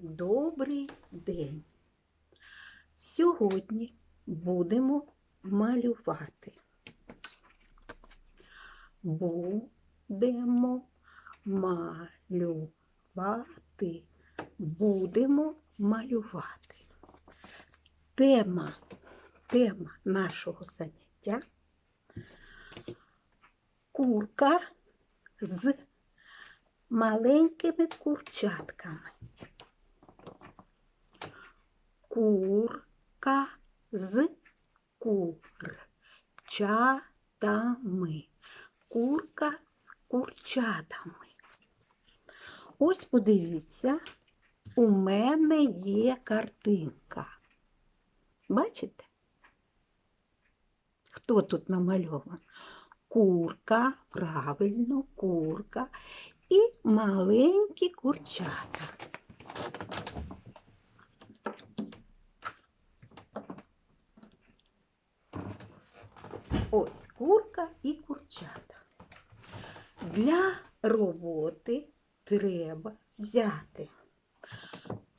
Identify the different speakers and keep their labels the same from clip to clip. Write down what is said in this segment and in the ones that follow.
Speaker 1: Добрий день. Сьогодні будемо малювати. Будемо малювати. Будемо малювати. Тема, тема нашого заняття курка з маленькими курчатками. Курка з курчатами. Курка з курчатами. Ось подивіться, у мене є картинка. Бачите? Хто тут намальований? Курка, правильно, курка і маленькі курчата. Ось курка і курчата. Для роботи треба взяти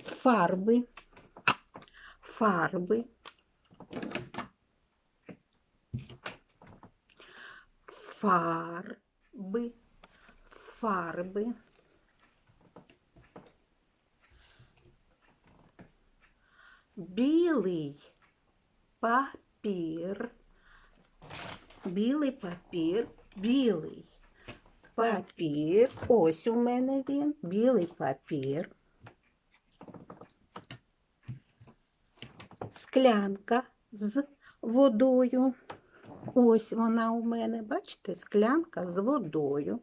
Speaker 1: фарби, фарби, фарби, фарби. Білий папір, білий папір, білий папір. Ось у мене він, білий папір. Склянка з водою. Ось вона у мене, бачите, склянка з водою.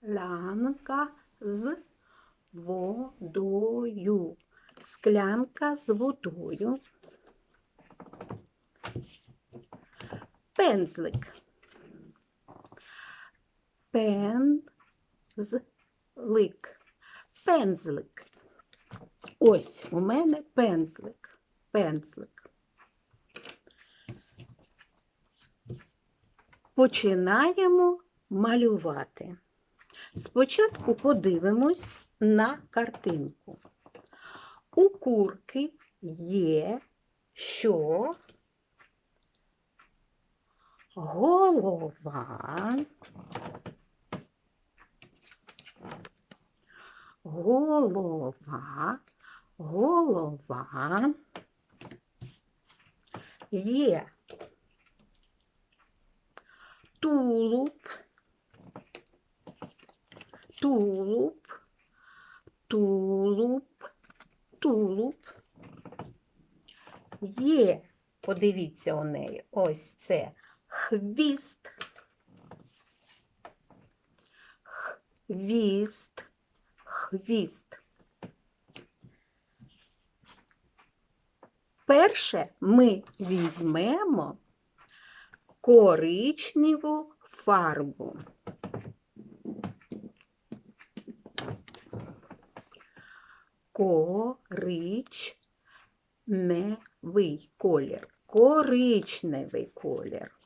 Speaker 1: Склянка з водою. Склянка з водою. Пензлик. Пензлик. Пензлик. Ось у мене пензлик. Пензлик. Починаємо малювати. Спочатку подивимось на картинку. У курки є що? Голова. Голова, голова є тулуб, тулуб, тулуб, тулуб. Є, подивіться у неї, ось це хвіст, хвіст, хвіст. Перше ми візьмемо коричневу фарбу. Коричневий колір. Коричневий колір.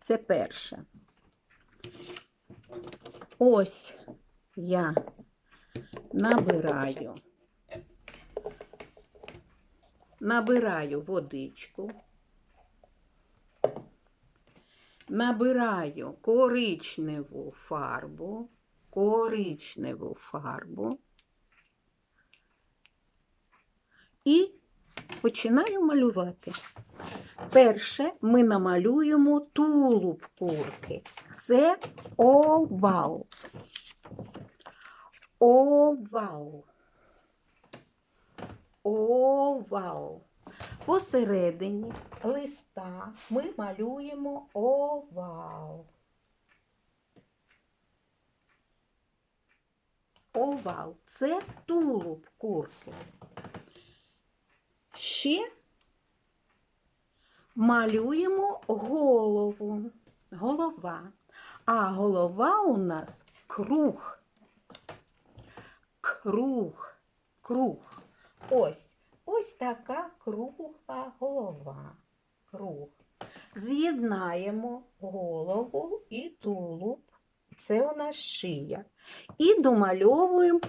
Speaker 1: Це перше. Ось я набираю. Набираю водичку. Набираю коричневу фарбу, коричневу фарбу і починаю малювати. Перше ми намалюємо тулуб курки. Це овал. Овал. Овал. Посередині листа ми малюємо овал. Овал це тулуб курки. Ще малюємо голову. Голова. А голова у нас круг. Круг. Круг. Ось. Ось така кругла голова. Круг. З'єднаємо голову і тулуб це у нас шия. І домальовуємо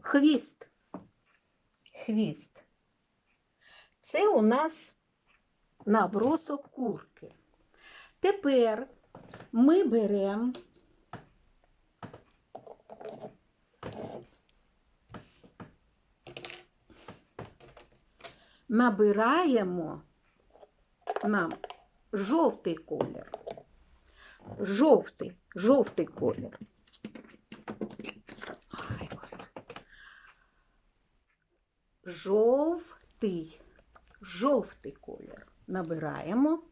Speaker 1: хвіст. Хвіст. Це у нас набросок курки. Тепер ми беремо набираємо нам жовтий колір. Жовтий, жовтий колір. Жовтий, жовтий колір набираємо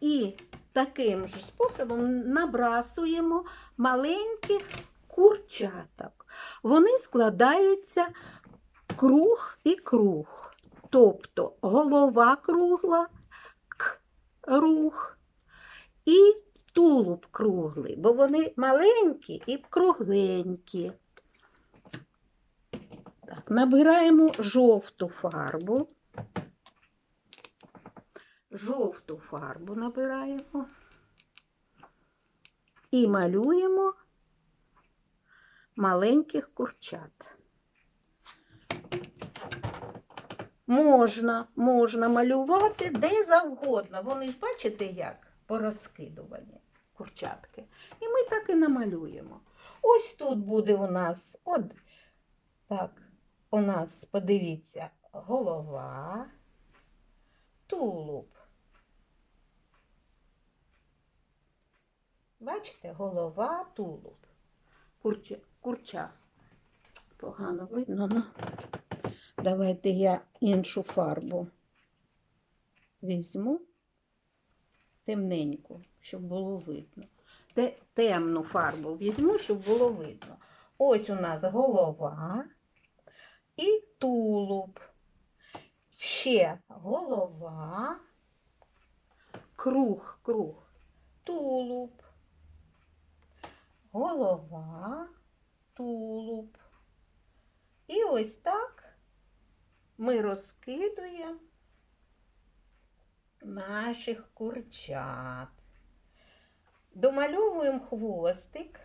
Speaker 1: і таким же способом набрасуємо маленьких курчаток. Вони складаються круг і круг. Тобто голова кругла, круг і тулуб круглий, бо вони маленькі і кругленькі. Так, набираємо жовту фарбу. Жовту фарбу набираємо і малюємо маленьких курчат. Можна, можна малювати де завгодно. Вони ж бачите, як порозкидувані курчатки. І ми так і намалюємо. Ось тут буде у нас, от так, у нас, подивіться, голова, тулуб. Бачите, голова, тулуб. Курча, курча. Погано видно, ну. Давайте я іншу фарбу візьму темненьку, щоб було видно. Темну фарбу візьму, щоб було видно. Ось у нас голова і тулуб. Ще голова, круг, круг, тулуб, голова, тулуб. І ось так ми розкидуємо наших курчат. Домальовуємо хвостик.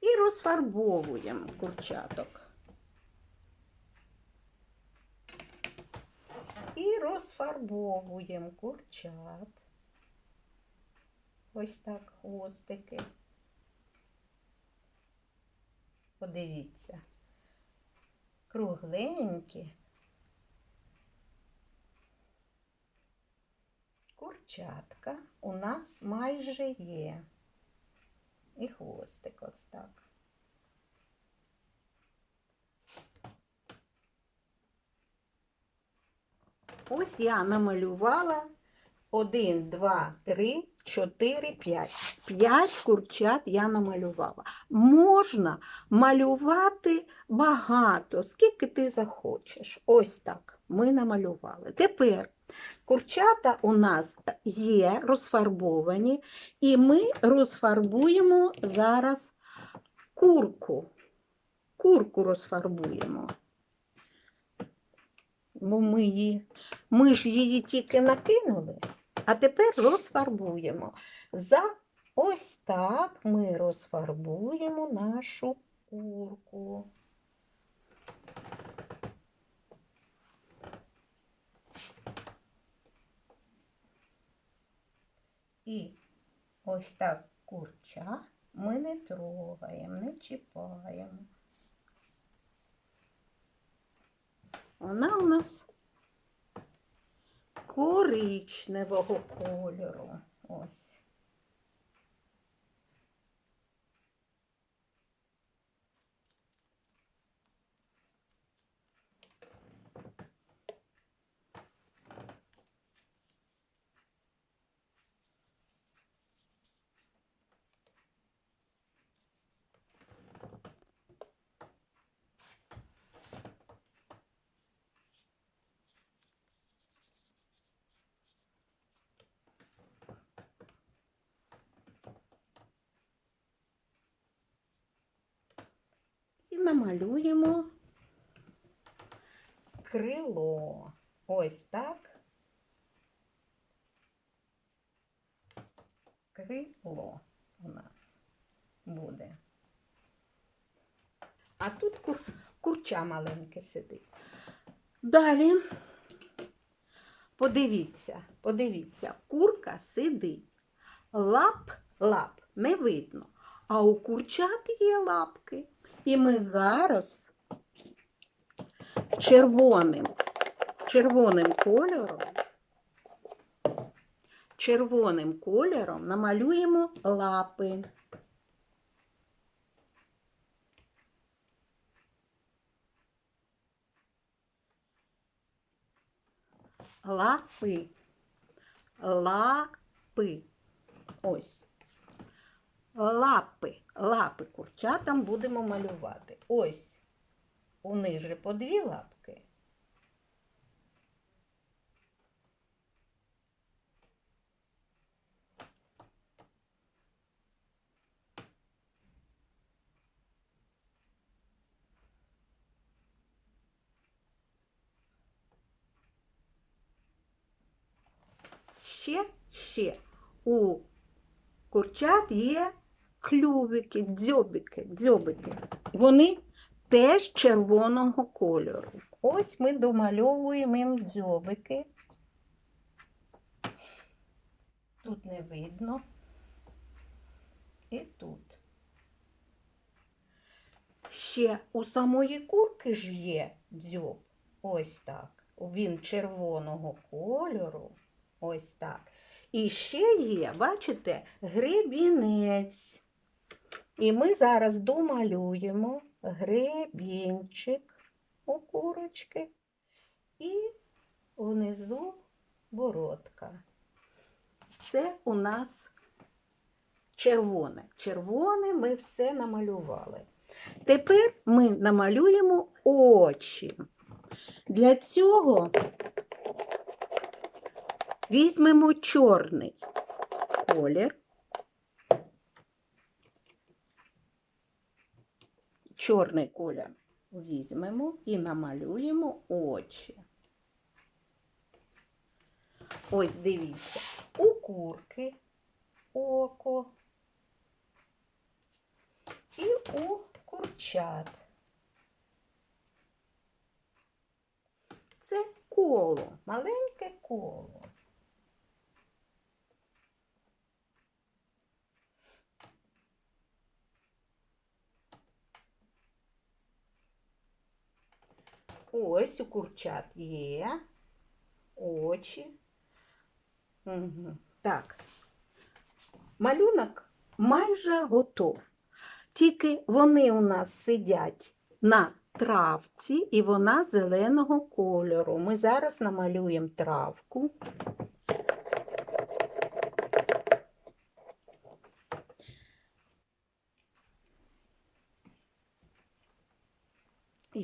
Speaker 1: І розфарбовуємо курчаток. І розфарбовуємо курчат. Ось так хвостики. Подивіться. Кругленькі. Курчатка у нас майже є. І хвостик ось так. Ось я намалювала 1, 2, 3, 4, 5. 5 курчат я намалювала. Можна малювати багато, скільки ти захочеш. Ось так ми намалювали. Тепер курчата у нас є розфарбовані, і ми розфарбуємо зараз курку. Курку розфарбуємо. Бо ми, її, ми ж її тільки накинули, а тепер розфарбуємо. За ось так ми розфарбуємо нашу курку. І ось так курча ми не трогаємо, не чіпаємо. Вона у нас коричневого кольору. Ось. І намалюємо крило. Ось так. крило у нас буде. А тут кур, курча маленьке сидить. Далі, подивіться, подивіться, курка сидить. Лап, лап не видно. А у курчат є лапки. І ми зараз червоним, червоним кольором, червоним кольором намалюємо лапи. Лапи. Лапи. Ось. Лапи. Лапи курчатам будемо малювати. Ось. У них же по дві лапки. Ще, ще у курчат є клювики, дзьобики, дзьобики. Вони теж червоного кольору. Ось ми домальовуємо їм дзьобики. Тут не видно. І тут. Ще у самої курки ж є дзьоб. Ось так. Він червоного кольору. Ось так. І ще є, бачите, гребінець. І ми зараз домалюємо гребінчик у курочки і внизу бородка. Це у нас червоне. Червоне ми все намалювали. Тепер ми намалюємо очі. Для цього Візьмемо чорний колір. Чорний колір візьмемо і намалюємо очі. Ось дивіться, у курки око і у курчат. Це коло, маленьке коло. Ось у курчат є очі. Угу. Так, малюнок майже готов. Тільки вони у нас сидять на травці, і вона зеленого кольору. Ми зараз намалюємо травку.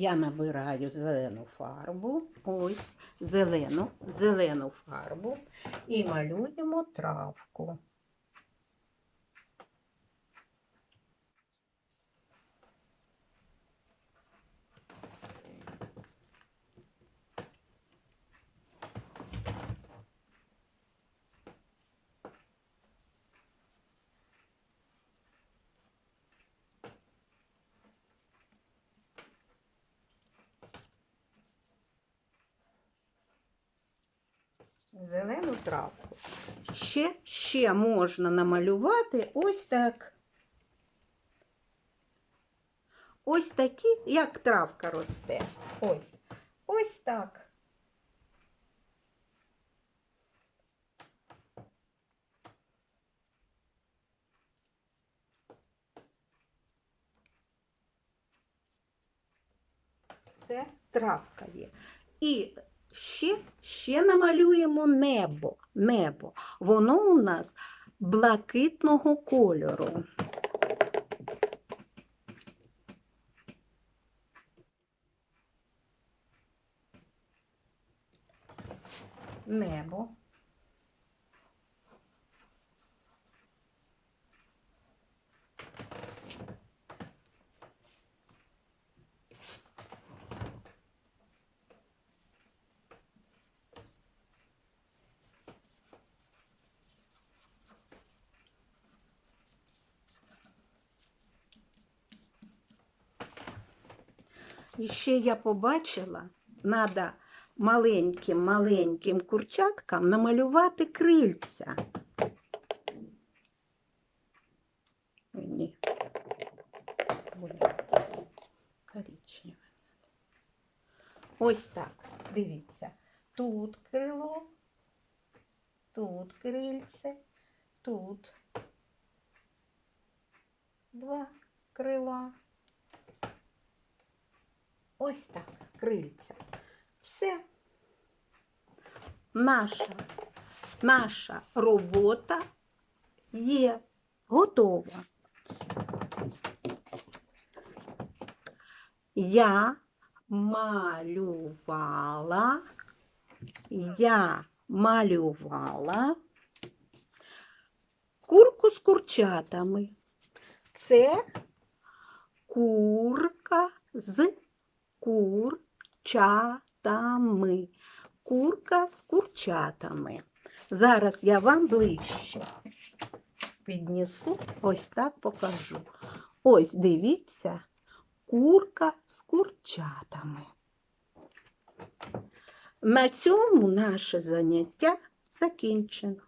Speaker 1: Я набираю зелену фарбу, ось зелену, зелену фарбу і малюємо травку. Зелену травку. Ще, ще можна намалювати ось так. Ось такі, як травка росте. Ось. Ось так. Це травка є. І ще, ще намалюємо небо. Небо. Воно у нас блакитного кольору. Небо. І ще я побачила, треба маленьким-маленьким курчаткам намалювати крильця. Ні. Коричневе. Ось так. Дивіться. Тут крило, тут крильце, тут два крила. Ось так, крильця. Все. Наша, наша робота є готова. Я малювала, я малювала курку з курчатами. Це курка з курчатами. Курка з курчатами. Зараз я вам ближче піднесу, ось так покажу. Ось дивіться, курка з курчатами. На цьому наше заняття закінчено.